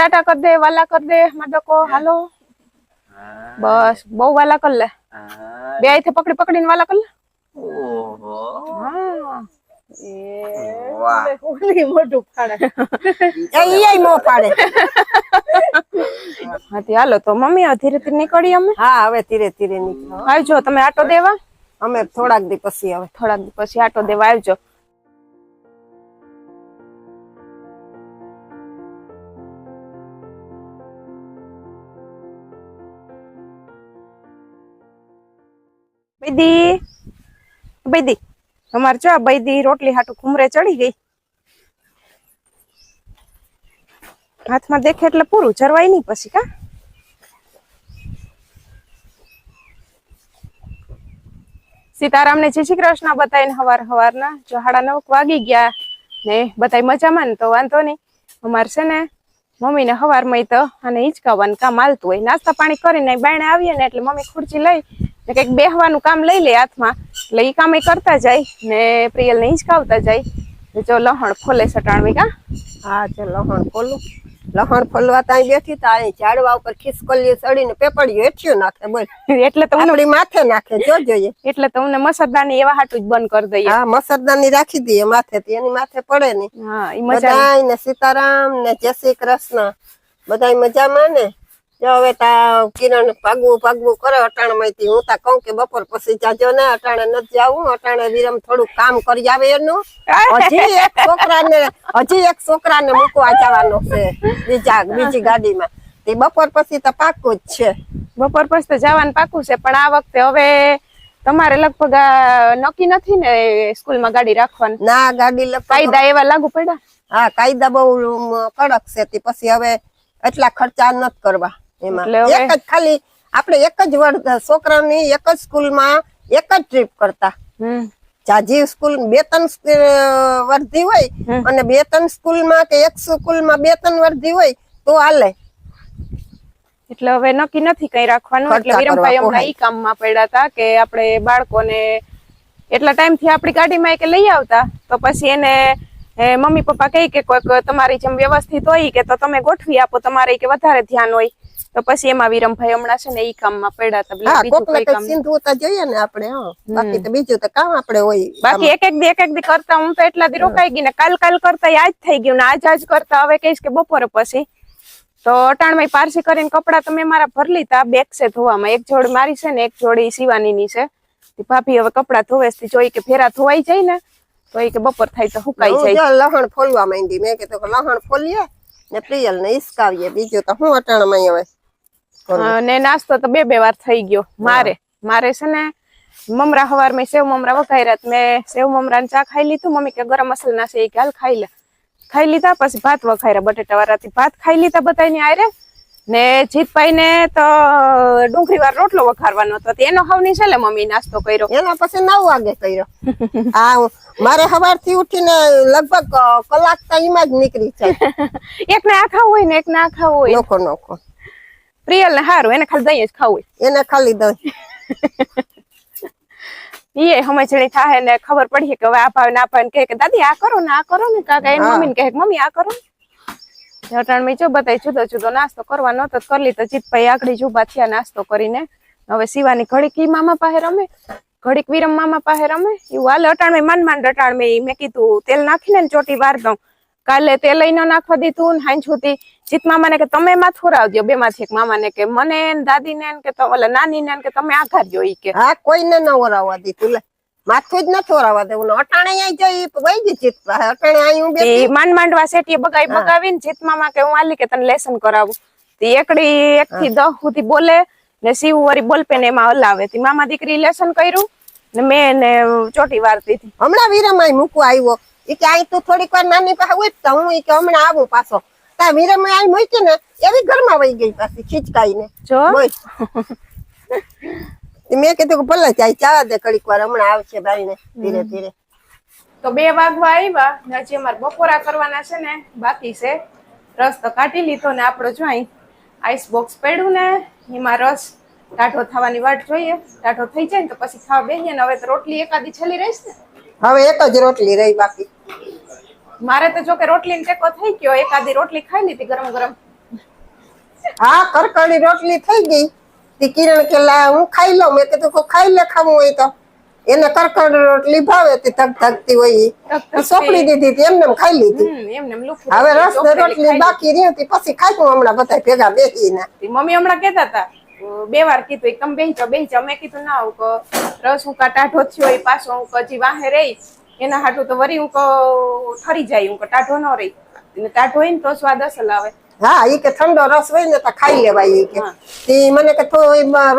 ટાટા કર દે વાલા કર દે માદકો હાલો. બસ બહુ વાલા કર લે. બે હાથે પકડી પકડીને વાલા કર લે. ઓહો. હા હાલો તો મમ્મી ધીરે ધીરે નીકળી અમે? હા હવે ધીરે ધીરે નીકળો. આવજો તમે આટો દેવા? અમે થોડાક દી પછી હવે. થોડાક દી પછી આટો દેવા આવજો. બૈદી. બૈદી, અમારે જો બૈદી રોટલી હાટું ખુમરે ચડી ગઈ. હાથમાં દેખે એટલે પૂરું ચરવાય નહીં પછી કા? સીતારામને જય શ્રી કૃષ્ણ બતાવીને હવાર હવારના જો હાડા નવક વાગી ગયા ને બતાય મજામાં ને તો વાંધો નહીં. અમારે છે ને મમ્મીને હવારમાં તો અને હિંચકાવવાનું કામ હાલતું હોય. નાસ્તા પાણી કરીને બાયણે આવીએ ને એટલે મમ્મી ખુરચી લઈ ને કંઈક બેહવાનું કામ લઈ લે હાથમાં. એટલે એ કામ કરતા જાય ને પ્રિયલને હિંચકાવતા જાય. ને જો લહણ ફોલે સટાણવી કા હા? જો લહણ ખોલું. લહણ ફોલવા ત્યાં બેઠી તા અહીં ઝાડવા ઉપર ખિસકોલી ચડીને પેપડિયું હેઠિયું નાખે બોલ. એટલે તો આપણી માથે નાખે જો જોઈએ. એટલે તમને મસરદાની એવા હાટું જ બંધ કરી દઈએ. હા મસરદાની રાખી દઈએ માથે થી એની માથે પડે નહીં. હા એ મજા ને સીતારામ ને જય શ્રી કૃષ્ણ. બધાય મજામાં ને? જો હવે તા કિરણ પાગવું પાગવું કરે અટાણમાંથી હું તા કહું કે બપોર પછી જાજો ને અટાણે નથી જાવું અટાણે વિરમ થોડું કામ કરી આવે એનું. હજી એક છોકરાને હજી એક છોકરાને મૂકવા જવાનો છે બીજા બીજી ગાડીમાં. તે બપોર પછી તો પાકું જ છે. બપોર પછી તો જવાનું પાકું છે પણ આ વખતે હવે તમારે લગભગ નક્કી નથી ને સ્કૂલમાં ગાડી રાખવાની? ના ગાડી કાયદા એવા લાગુ પડ્યા? હા કાયદા બહુ કડક છે તે પછી હવે એટલા ખર્ચા નથી કરવા. એમાં એક જ ખાલી આપણે એક જ વર્ષ છોકરાની એક જ સ્કૂલમાં એક જ ટ્રીપ કરતા. જાજી સ્કૂલ બે ત્રણ વર્ધી હોય અને બે ત્રણ સ્કૂલમાં કે એક સ્કૂલમાં બે ત્રણ વર્ધી હોય તો હાલે. એટલે હવે નક્કી નથી કઈ રાખવાનું એટલે વિરમભાઈ હમણાં ઈ કામમાં પડ્યા હતા કે આપણે બાળકોને એટલા ટાઈમથી આપણી ગાડીમાં કે લઈ આવતા. તો પછી એને મમ્મી પપ્પા કહે કે કોઈક તમારી જેમ વ્યવસ્થિત હોય કે તો તમે ગોઠવી આપો તમારે કે વધારે ધ્યાન હોય. તો પછી એમાં વિરમભાઈ હમણાં છે ને ઈ કામમાં પડ્યા હતા. હા બીજું કોક ને કઈ કઈ કામ સિંધવું તો જોઈએ ને આપણે હા. બાકી તો બીજું તો કામ આપણે હોય બાકી એક એક દી એક એક દી કરતા હું તો એટલા દી રોકાઈ ગઈ ને કાલ કાલ કરતા આજ થઈ ગયું ને આજ આજ કરતા. હવે કહીશ કે બપોરે પછી. તો અટાણમાં પારસી કરીને કપડા તમે મારા ભર લીધા. બેગ છે ધોવામાં. એક જોડ મારી છે ને એક જોડી શિવાની ની છે. તે ભાભી હવે કપડા ધોવે છે. જોઈ કે ફેરા ધોવાઈ જાય ને તો એ કે બપોર થાય તો હુકાઈ હું જાય. જો લહણ ફોલવા માંડી મેં કીધું કે લહણ ફોલીએ ને પ્રિયલ ને ઈસકાવીએ. બીજું તો હું અટાણમાં હવે? અને નાસ્તો તો બે બે વાર થઈ ગયો. મારે. મારે છે ને મમરા હવાર મેં સેવ મમરા વઘાર્યા મેં સેવ મમરા ચા ખાઈ લીધું. મમ્મી કે ગરમ મસાલા ના છે એ હાલ ખાઈ લે. ખાઈ લીધા પછી ભાત વઘાર્યા બટેટા વાળાથી. ભાત ખાઈ લીધા બધાની આરે ને જીતભાઈ ને તો ડુંગળી વાર રોટલો વઘારવાનો હતો. એનો એનો હવની છે લે મમ્મી નાસ્તો કર્યો. એના પછી નવ વાગે કર્યો. આ મારે મારે સવારથી ઉઠીને લગભગ કલાક તો એમાં જ નીકળી જાય. એક ને આ ખાવું હોય ને એક ને આ ખાવું હોય. નોખો નોખો. પ્રિયલ ને સારું એને ખાલી દહીં જ ખાવું એને ખાલી દઉં એ સમજણી થાય ને ખબર પડી કે હવે આ ભાવ ના ભાવ કહે કે દાદી આ કરો ને આ કરો ને. કાકા એની મમ્મી કહે મમ્મી આ કરો અટાણ મેં જો બતાવી જુદો જુદો નાસ્તો કરવાનો તો કરી લીધો જીતભાઈ આગળ જ ઊભા થયા નાસ્તો કરીને. હવે શિવાની ઘડીક ઈ મામા પાસે રમે ઘડીક વિરમ મામા પાસે રમે. એવું હાલ અટાણ મેં મન માંડ અટાણ મેં મેં કીધું તેલ નાખીને ચોટી વાર દઉં. કાલે તે લઈને નાખવા દીધું ને હાંજ સુધી જીત મામાને કે તમે માથું રાવજો બે માંથી એક મામાને કે મને ને દાદીને ને કે તો ઓલા નાનીને ને કે તમે આઘારજો ઈ કે. હા કોઈને ન ઓરાવવા દીધું લે. માથું જ નથી ઓરાવવા દેવું. અટાણે અહીં જઈ વહી ગઈ ચિત્ત અટાણે અહીં હું બેઠી માંડ માંડવા સેટીએ બગાઈ બગાવીને જીત મામા કે હું આલી કે તને લેસન કરાવું. તે એકડી એક થી દહ સુધી બોલે ને શિવ વરી બોલ પેન એમાં હલાવે. તે મામા દીકરી લેસન કર્યું ને મેં ને ચોટી વારતી હતી. હમણાં વિરમાઈ મૂકવા આવ્યો. ઈ કે અહીં તું થોડીક વાર નાની પાસે તો હું કે હમણાં આવું પાછો. તા વિરમાઈ અહીં મૂકી ને એવી ઘરમાં વહી ગઈ પાછી ખીચકાઈને. જો. બોલ. મેં કીધું કે ભલે જાય ચા દે ઘડીક વાર હમણાં આવશે બાઈને ધીરે ધીરે. તો બે વાગવા આવ્યા ને હજી અમારે બપોરા કરવાના છે ને બાકી છે. રસ તો કાઢી લીધો ને આપણો જો અહીં આઈસ બોક્સ પડ્યું ને એમાં રસ. ટાઢો થવાની વાટ જોઈએ. ટાઢો થઈ જાય ને તો પછી ખાવા બેસીએ ને હવે તો રોટલી એકાદી છેલ્લી રહીશ ને. હવે એક જ રોટલી રહી બાકી. મારે તો જો કે રોટલી ટેકો થઈ ગયો એક આદી રોટલી ખાઈ લીધી ગરમ ગરમ. હા કરકરી રોટલી થઈ ગઈ. તે કિરણ કે લા હું ખાઈ લઉં. મેં કીધું કે ખાઈ લે ખાવું હોય તો. એને કરકરી રોટલી ભાવે તે ધક ધકતી હોય એ સોપડી દીધી હતી એમને એમ ખાઈ લીધી. એમને હવે રસ રોટલી બાકી રહી હતી પછી ખાઈ હમણાં બધા ભેગા બેસીને. મમ્મી હમણાં કેતા હતા બે વાર કીધું એકમ બેહીચો બેન મેં કીધું ના હું રસ હું ટાઢો થયો એ પાછો હું હજી વાહે રહી. એના હાટું તો વરી હું ઠરી જાય હું ટાઢો ન રહી. અને ટાઢો હોય ને તો સ્વાદ અસલ આવે. હા એ કે ઠંડો રસ હોય ને તો ખાઈ લેવાય ઈ કે. મને કે તો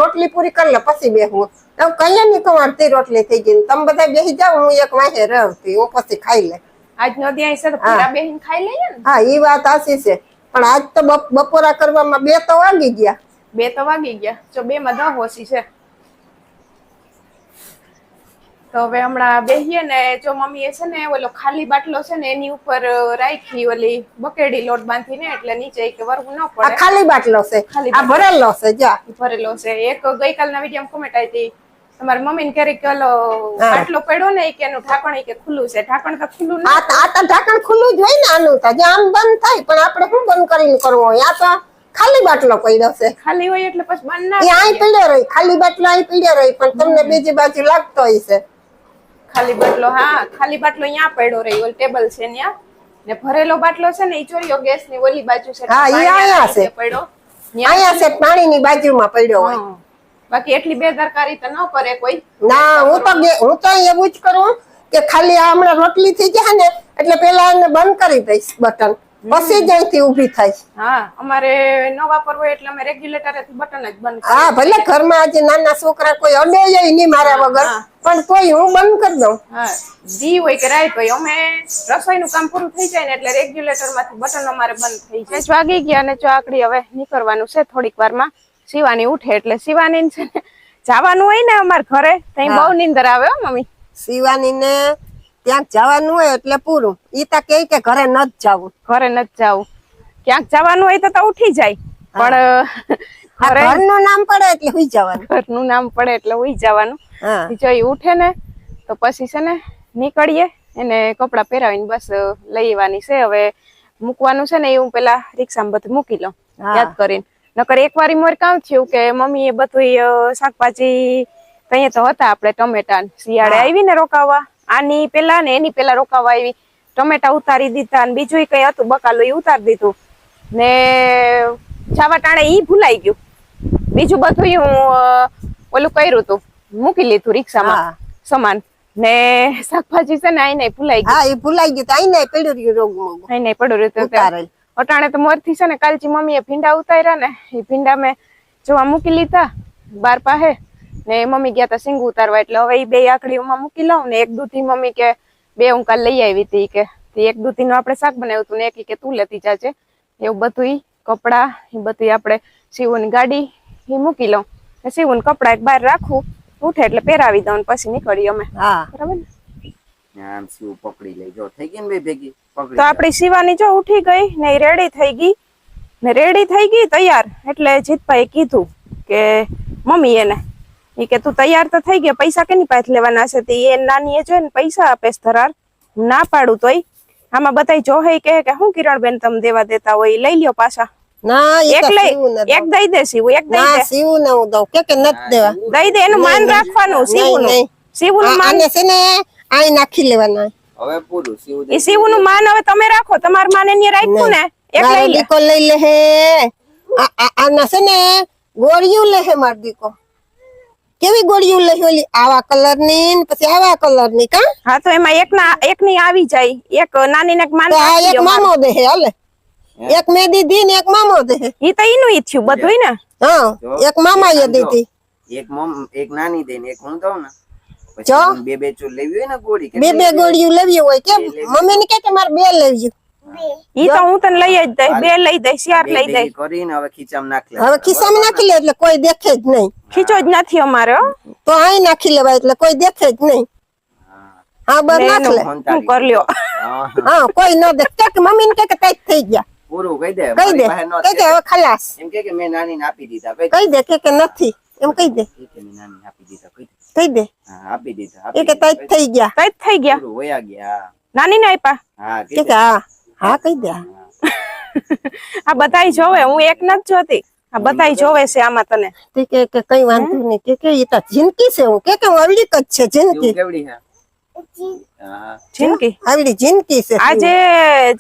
રોટલી પૂરી કરી લે પછી બેહું. હું કહીએ નહીં તો તે રોટલી થઈ ગઈ તમે બધા બેસી જાવ હું એક વાહે રહતી હું પછી ખાઈ લે. આજનો દી છે તો પૂરા બેહીને ખાઈ લઈએ ને? હા ઈ વાત આશી છે. પણ આજ તો બપ- બપોરા કરવામાં બે તો વાગી ગયા. બે તો વાગી ગયા. જો બે માં દહ ઓછી છે. તો હવે હમણાં બેહીએ ને જો મમ્મી એ છે ને ઓલો ખાલી બાટલો છે ને એની ઉપર રાખી ઓલી બકેડી લોટ બાંધીને એટલે નીચે કે વરવું ન પડે. ખાલી બાટલો છે. ખાલી ભરેલો છે જા. ભરેલો છે. એક ગઈકાલના વીડિયો કોમેન્ટ આવી હતી. તમારી મમ્મીને ક્યારેક કે ઓલો. બાટલો પડ્યો ને કે એનું ઢાંકણ કે ખુલ્લું છે. ઢાંકણ તો ખુલ્લું આ તો- આ તો ઢાંકણ ખુલ્લું જ હોય ને આનું તો. જે આમ બંધ થાય પણ આપણે શું બંધ કરીને કરવું હોય? આ તો ખાલી બાટલો પડ્યો છે ખાલી હોય એટલે પછી બંધ ના અહીં કરીએ. રહી ખાલી બાટલો અહીં પડ્યો રહી પણ તમને બીજી બાજુ લાગતો હોય છે. ખાલી બાટલો હા ખાલી બાટલો અહીંયા પડ્યો રહી ઓલ ટેબલ છે ત્યાં ને ભરેલો બાટલો છે ને ઈ ચોરીયો ગેસની ઓલી બાજુ છે હા, ઈ પાણી અહીંયા છે. પડ્યો. અહીંયા છે પાણીની બાજુમાં પડ્યો હોય. બાકી એટલી બેદરકારી તો ન કરે કોઈ. ના હું તો હું તો એવું જ કરું કે ખાલી આ હમણાં રોટલી થઈ જાય ને એટલે પેલા એને બંધ કરી દઈશ બટન. પછી જ અહીંથી ઊભી થાય. હા અમારે ન વાપરવો એટલે અમે રેગ્યુલેટર બટન જ બંધ હા ભલે ઘરમાં આજે નાના છોકરા કોઈ અડે નહીં મારા વગર પણ તોય હું બંધ કરી દઉં. જી હોય કે રાય હોય અમે રસોઈનું કામ પૂરું થઈ જાય ને એટલે રેગ્યુલેટરમાંથી બટન અમારે બંધ થઈ જાય. વાગી ગયા અને ચોકડી હવે નીકળવાનું છે થોડીક વારમાં. શિવાની ઉઠે એટલે શિવાની છે ને જવાનું હોય ને અમાર ઘરે ત્યાં બહુ નીંદર આવે હો મમ્મી. શિવાની ને ત્યાં જવાનું હોય એટલે પૂરું. ઈ તો કે કે ઘરે ન જ જવું. ઘરે નથી જવું. ક્યાંક જવાનું હોય તો તો ઉઠી જાય. પણ ઘરનું નામ પડે એટલે ઉઈ જવાનું. ઘરનું નામ પડે એટલે ઉઈ જવાનું. જો ઈ ઉઠે ને તો પછી છે ને નીકળીએ. એને કપડાં પહેરાવીને બસ લઈ આવવાની છે. હવે મૂકવાનું છે ને એ હું પેલા રિક્ષામાં બધું મૂકી લઉં. યાદ કરીને. નકર એક વાર મોર કામ થયું કે મમ્મી એ બધું શાકભાજી ત્યાં તો હતા આપણે ટમેટા શિયાળે આવીને રોકાવા. આની પેલા ને એની પેલા રોકાવા આવી. ટમેટા ઉતારી દીધા અને બીજું કઈ હતું બકાલું એ ઉતારી દીધું. ને જાવા ટાણે ઈ ભૂલાઈ ગયું. બીજું બધું હું ઓલું કર્યું હતું મૂકી લીધું રિક્ષામાં. સામાન. ને શાકભાજી છે ને આઈને ભૂલાઈ ગયું. હા એ ભૂલાઈ ગયું તો આઈને પડ્યું રહ્યું રોગ મોગ. આઈને પડ્યું રહ્યું અટાણે તો મોરથી છે ને કાલજી મમ્મીએ ભીંડા ઉતાર્યા ને એ ભીંડા મેં જોવા મૂકી લીધા બાર પાસે ને મમ્મી ગયા તા સિંગ ઉતારવા એટલે હવે એ બે આકડીઓમાં મૂકી લઉં ને એક દૂધી મમ્મી કે બે હું કાલ લઈ આવી હતી કે એક એક દૂધીનું આપણે શાક બનાવ્યું હતું ને એક કે તું લેતી જાજે. એવું બધું કપડા એ બધું આપણે સીવોની ગાડી એ મૂકી લઉં. ને સીવોને કપડા એક બહાર રાખું ઉઠે એટલે પહેરાવી દઉં ને પછી નીકળી અમે. બરાબર ને? આમ શું પકડી લઈ. જો થઈ ગઈ ને બે ભેગી? તો આપણી શિવાની જો ઉઠી ગઈ ને રેડી થઈ ગઈ. ને રેડી થઈ ગઈ તૈયાર એટલે જીતભાઈ કીધું કે મમ્મી એને કે તું તૈયાર તો થઈ ગયા પૈસા કેની પાસે લેવાના છે તે એ નાની એ જોઈને પૈસા આપે ધરાર. ના પાડું તોય. આમાં બધાય જોહે કહે કે હું કિરણબેન તમે દેવા દેતા હોય લઈ લ્યો પાછા. ના એક લઈ એક દઈ દે સીવું એક દઈ દે. સીવું ને હું દઉં. કે કે નથી દેવા? દઈ દે એનું માન રાખવાનું સીવું નું નહીં. સીવું નું માન છે ને આઈ નાખી લેવાના. હવે પૂરું સીવું એ સીવું નું માન હવે તમે રાખો તમારા માન એની રાખ્યું ને એક લઈ લે. લઈ લે હે. આ- છે ને ગોળિયું લે હે માર દીકો. કેવી ગોળીઓ લઈ ઓલી? આવા કલરની ને પછી આવા કલરની કા? હા તો એમાં એક ના એક ની આવી જાય. એક નાની ને એક માન એક મામો દે હે? હાલે એક મે દીધી ને એક મામો દે હે ઈ તો ઈનું ઈ થયું બધું ને? હા એક મામા એ દીધી. એક મમ એક નાની દે ને એક હું દઉં ને જો. બે બે ચૂ લેવી હોય ને ગોળી બે બે ગોળીઓ ગોળિયું લેવી હોય. કે મમ્મી ને કે કે મારે બે લેવી ઈ તો હું તને લઈ જ દઈ બે લઈ દઈ ચાર લઈ ભેગી કરીને હવે ખીચામાં નાખ લે હવે ખિસ્સામાં નાખી લે એટલે કોઈ દેખે જ નહીં. ખીચો જ નથી અમારે તો અહીં નાખી લેવાય એટલે કોઈ દેખે જ નહીં. હા. બર નાખ લે. હું કર લ્યો. હા, હા કોઈ ન દેખ. કે મમ્મી ને કે કે થઈ ગયા. પૂરું કહી દે કહી દે હવે ખલાસ. એમ કે કે મેં નાની આપી દીધા કહી દે. કે કે નથી. એમ કહી દે. કે મેં નાની આપી દીધા કહી દે. કહી દે. હા આપી દીધા એ કે થઈ ગયા. તઈ થઈ ગયા? પૂરું વયા ગયા. નાની ને આપ્યા? હા કે હા. હા કહી દે. આ બધાય જોવે હું એક નથી જોતી. આ બધાય જોવે છે આમાં તને. તે કે કે કઈ વાંધો નહીં. કે કે એ તો જિંદગી છે હું. કે કે હું આવડી જ છે જિંદગી. કેવડી હે હા. જિંદગી? આવડી જિંદગી છે આજે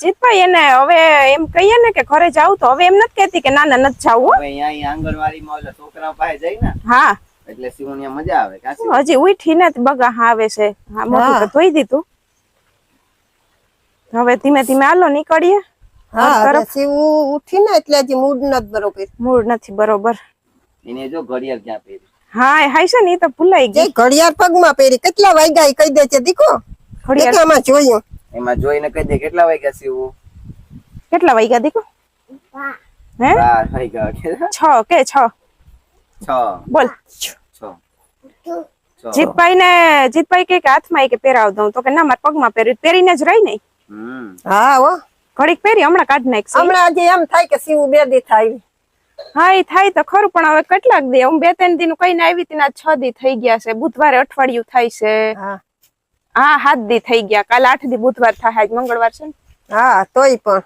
જીતભાઈ એને હવે એમ કહીએ ને કે ઘરે જાવ તો હવે એમ નથી કહેતી કે ના ના નથી જાવું હવે અહીંયા આંગણવાડીમાં ઓલા છોકરા પાસે જાય ને હા. એટલે શિવણિયા મજા આવે. હજી ઉઠીને બગા આવે છે. હા મોટું હા. ધોઈ દીધું. હવે ધીમે ધીમે હાલો નીકળીએ. હા હવે ઉઠી ને એટલે હજી મૂડ નથી બરોબર. મૂળ નથી બરોબર. એને જો ઘડિયાળ ક્યાં પહેરી? હા એ છે ને તો ભૂલાઈ ગઈ. ઘડિયાળ પગમાં પહેરી કેટલા વાગ્યા એ કહી દે છે દીકો ઘડિયાળ. જોયું એમાં જોઈને કહી દે કેટલા વાગ્યા શિવ? કેટલા વાગ્યા દીકો હે? છ કે છ? છ. બોલ. છ. જીતભાઈ ને જીતભાઈ કે કે હાથમાં કે પહેરાવ દઉં તો કે ના મારા પગમાં પહેર્યું પહેરીને જ રહી નહીં હા હો. ઘડીક પહેરી હમણાં કાઢ નાખશે. હમણાં આજે એમ થાય કે સીવું બે દી થાય. હા એ થાય તો ખરું પણ હવે કેટલાક દે? હું બે ત્રણ દી કઈને આવી હતી ને આજ છ દી થઈ ગયા છે. બુધવારે અઠવાડિયું થાય છે. હા. હા સાત દી થઈ ગયા. કાલ આઠ દી બુધવાર થાય આજ મંગળવાર છે ને. હા તોય પણ.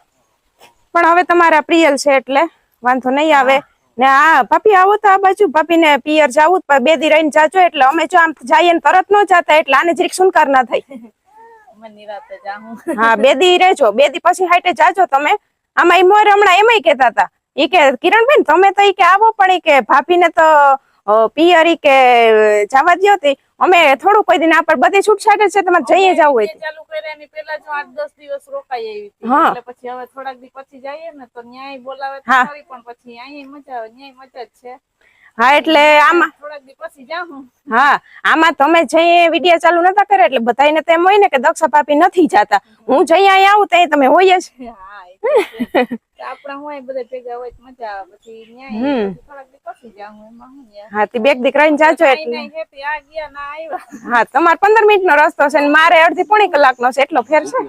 પણ હવે તમારા પ્રિયલ છે એટલે વાંધો નહીં આવે. ને હા ભાભી આવો તો આ બાજુ. ભાભી ને પિયર જવું બે દી રહીને જાજો એટલે અમે જો આમ જઈએ ને તરત ન જાતા એટલે આને જરીક સુનકાર ના થાય. હા બે દી રહેજો. બે દી પછી હાઈટે જાજો તમે. આમાં ઈ મોર હમણાં એમાંય કેતા હતા. ઈ કે કિરણબેન તમે તો ઈ કે આવો પણ ઈ કે ભાભીને તો પિયરી કે જવા દ્યો અમે થોડું કોઈ દિન આપણે બધી છૂટછાટ છે તમારે જઈએ જવું હોય ચાલુ કર્યા એની પેલા જો આઠ દસ દિવસ રોકાઈ આવી હતી. એટલે પછી હવે થોડાક દી પછી જઈએ ને તો ન્યાય બોલાવે તો. પણ પછી અહીંયા મજા આવે ન્યાય મજા જ છે. હા એટલે આમાં થોડાક દી પછી જાઉં હા. આમાં તમે જઈ વીડિયો ચાલુ નતા કરે એટલે બધાને તો એમ હોય ને કે દક્ષા પાપી નથી જાતા. હું જઈ અહીંયા આવું ત્યાં તમે હોય જ. હા એ છે. તો આપણા હોય બધા ભેગા હોય તો મજા આવે. પછી ન્યાય હમ. પછી થોડાક દી પછી જાઉં એમાં હું યાર હા તે બેગ દીકરાઈને જાજો એટલે. નહીં હેપી આ ગયા ના આવ્યા. હા તમારે પંદર મિનિટ નો રસ્તો છે ને મારે અડધી પોણી કલાક નો છે એટલો ફેર છે.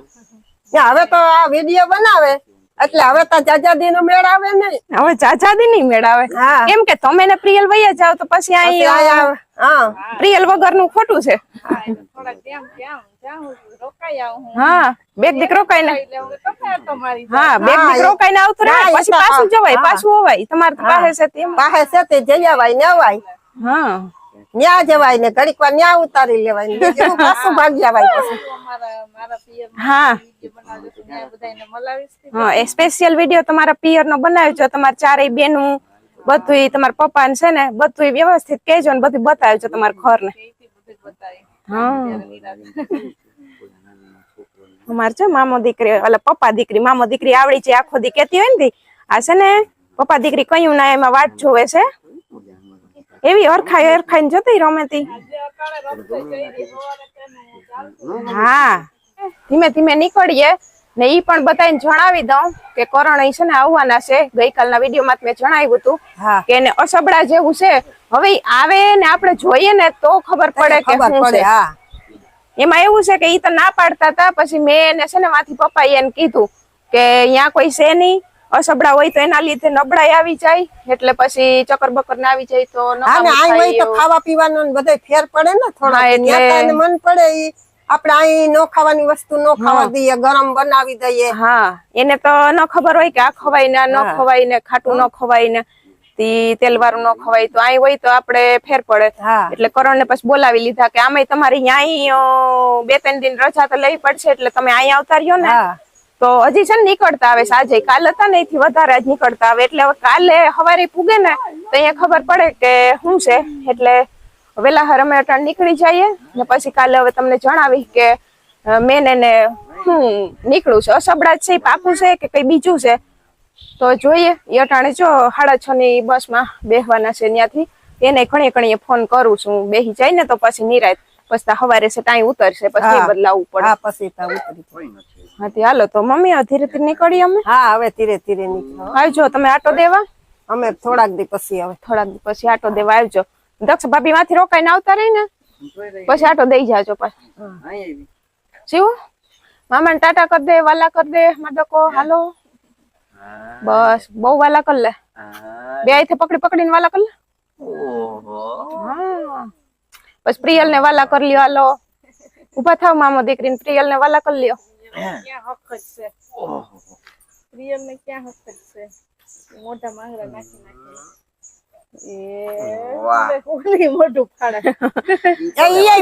હવે તો આ વીડિયો બનાવે. એટલે હવે તો જાજાદી નો મેળ આવે ને? હવે ચાચાદી નહીં મેળાવે આવે કેમ કે તમે ને પ્રિયલ વૈયા જાવ તો પછી અહીં આયા- હા. પ્રિયલ વગરનું ખોટું છે. હા ત્યાં જાઉં રોકાઈ હા. બેગ ને હા બેગ હા, દીકરો ને આવતું રહે. પછી પાછું જવાય પાછું હોવાય તમારે તો પાસે છે તેમ. પાસે છે તે જઈ આવાય ને અવાય. હા. ન્યા જવાય ને ઘડીક વાર ન્યા ઉતારી લેવાય ને બીજું પાછું ભાગ જવાય પછી. અમારા મારા પિયર હા. વીડિયો હા એ સ્પેશિયલ તમારા પિયર નો બનાવ્યો તમારા ચારેય બેનું બધું તમારા પપ્પા છે ને બધું વ્યવસ્થિત કહેજો ને બધું બતાવજો તમારા ઘર ને હા અમારે છે મામો દીકરી એટલે પપ્પા દીકરી મામો દીકરી આવડી છે આખો દી કેતી હોય ને આ છે ને પપ્પા દીકરી કયું ના એમાં વાત જોવે છે? એવી હરખાઈ હરખાઈ જતી રમેતી હા. ધીમે ધીમે નીકળીએ ને ઈ પણ બધાને જણાવી દઉં કે કરણ અહીં છે ને આવવાના છે. ગઈકાલના વિડીયોમાં મેં જણાવ્યું હતું કે એને અસબડા જેવું છે. હવે આવે ને આપણે જોઈએ ને તો ખબર પડે કે શું છે. હા. એમાં એવું છે કે ઈ તો ના પાડતા હતા. પછી મેં એને છે ને માથી પપ્પાએ એને કીધું કે અહીંયા કોઈ છે નહીં. અસબડા હોય તો એના લીધે નબળાઈ આવી જાય એટલે પછી ચક્કર બકર ના આવી જાય તો આઈ હોય ખાવા પીવાનો બધે ફેર પડે ને થોડા એટલે- મન પડે ઈ. આપણે અહીં નો ખાવાની વસ્તુ નો ખાવા દઈએ ગરમ બનાવી દઈએ. હા એને તો ન ખબર હોય કે આ ખવાય ને ન ખવાય ને ખાટું ન ખવાય ને તી તેલ ન ખવાય તો અહીં હોય તો આપણે ફેર પડે. એટલે કરણ ને પછી બોલાવી લીધા કે આમાં તમારી અહીંયા બે ત્રણ દિન રજા તો લઈ પડશે એટલે તમે અહીંયા આવતા રહ્યો ને. તો હજી છે ને નીકળતા આવે સાંજે કાલ હતા ને એથી વધારે જ નીકળતા આવે. એટલે હવે કાલે સવારે પૂગે ને તો અહીંયા ખબર પડે કે શું છે. એટલે વેલા હર અમે અટાણ નીકળી જઈએ ને પછી કાલે હવે તમને જણાવી કે મેન એને હું નીકળું છે. અસબડા છે પાકું છે કે કઈ બીજું છે? તો જોઈએ. એ અટાણે જો સાડા છ ની બસમાં બેસવાના છે ત્યાંથી. એને ઘણી ઘણી ફોન કરું છું. બેસી જાય ને તો પછી નિરાય પછી સવારે હવારે છે ટાઈમ ઉતરશે પછી બદલાવું પડે. પછી ઉતરી હા તે હાલો તો મમ્મી ધીરે ધીરે નીકળી અમે? હા હવે ધીરે ધીરે નીકળો આવજો તમે આટો દેવા? અમે થોડાક દી પછી હવે. થોડાક દી પછી આટો દેવા આવજો. દક્ષ ભાભી માંથી રોકાઈને આવતા રહી ને? પછી આટો દઈ જાજો પાછા. અહીં મામા ને મામાને ટાટા કર દે વાલા કર દે માદકો હાલો. બસ બહુ વાલા કર લે. બે આઈથી પકડી પકડીને વાલા કર લે? પછી પ્રિયલ ને વાલા કરી લ્યો હાલો. ઊભા થાવ મામો દીકરીને પ્રિયલ ને વાલા કરી લ્યો. ત્યાં હક જ છે ઓહો પ્રિયલ ને ક્યાં હસ્તક છે મોટા માંગરા નાખી નાખી મોઢું ફાડે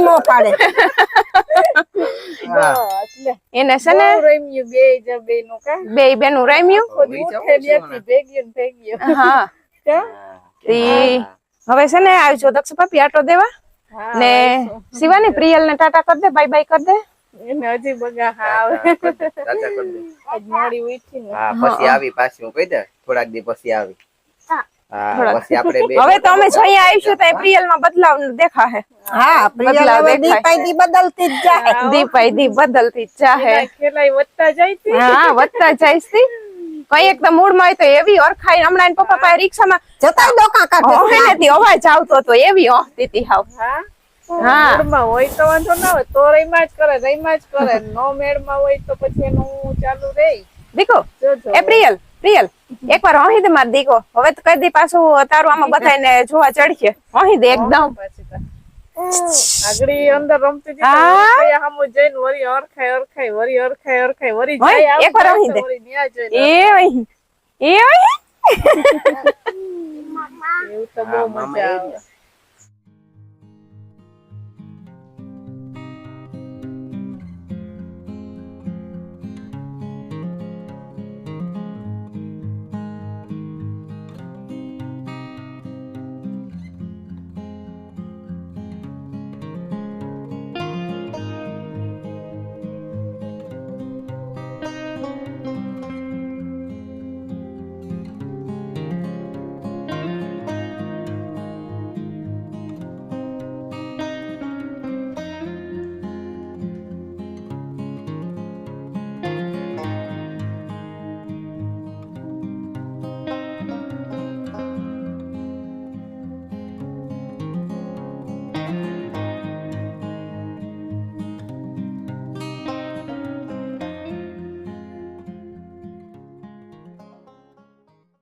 મો પાડે એને છે ને રમ્યું બે જ બે નું કા બે બેનું રામ્યું હોવી ઉઠે જવું બેઠી ને ભેગી હા કા? હવે છે ને આવજો દક્ષ પાપી આટો દેવા? હા ને શિવાની પ્રિયલ ને ટાટા કરી દે બાય બાય કરી દે. એને હજી બગા આવે ચાચા કરી દે. આજ મોડી ઉઠી હા પછી આવી પાછી હું કહી દે થોડાક દી પછી આવી. હા થોડાક. પછી આપણે બે હવે તો અમે જઈ આવીશું તો પ્રિયલમાં બદલાવ દેખાશે. હા બદલાવ દેખાય. દી બદલતી જ જાય દીપાઈ દી બદલતી જ જાહે. ખેલાઈ ખેલાઈ વધતા જાય છે. હા વધતા જઈશ તી કઈ એક તો મૂડમાં તો એવી ઓરખાઈ હમણાં પપ્પા પાસે રિક્ષામાં જતા ડોકા કાઢે અવાજ આવતો હતો એવી ઓહતી હતી હાવ. હા. મેળમાં હોય તો વાંધો ના હોય તો રહીમાં જ કરે રહીમાં જ કરે. નો મેળમાં હોય તો પછી એનું ચાલુ રે. દીકો એ પ્રિયલ પ્રિયલ એકવાર અહીં દે માર દીકો. હવે તો કઈ દી પાછું તારું આમાં બધાને જોવા ચડશે. અહીં દે એકદમ. આગળી અંદર રમતી હતી તો હા. ઓરખાઈ સામું જઈને વળી અરખાય ઓરખાઈ વળી ઓરખાઈ ઓરખાઈ વળી જાય એકવાર જાય દે. એ અહીં એ અહીં એવું તો બહુ મજા આવે.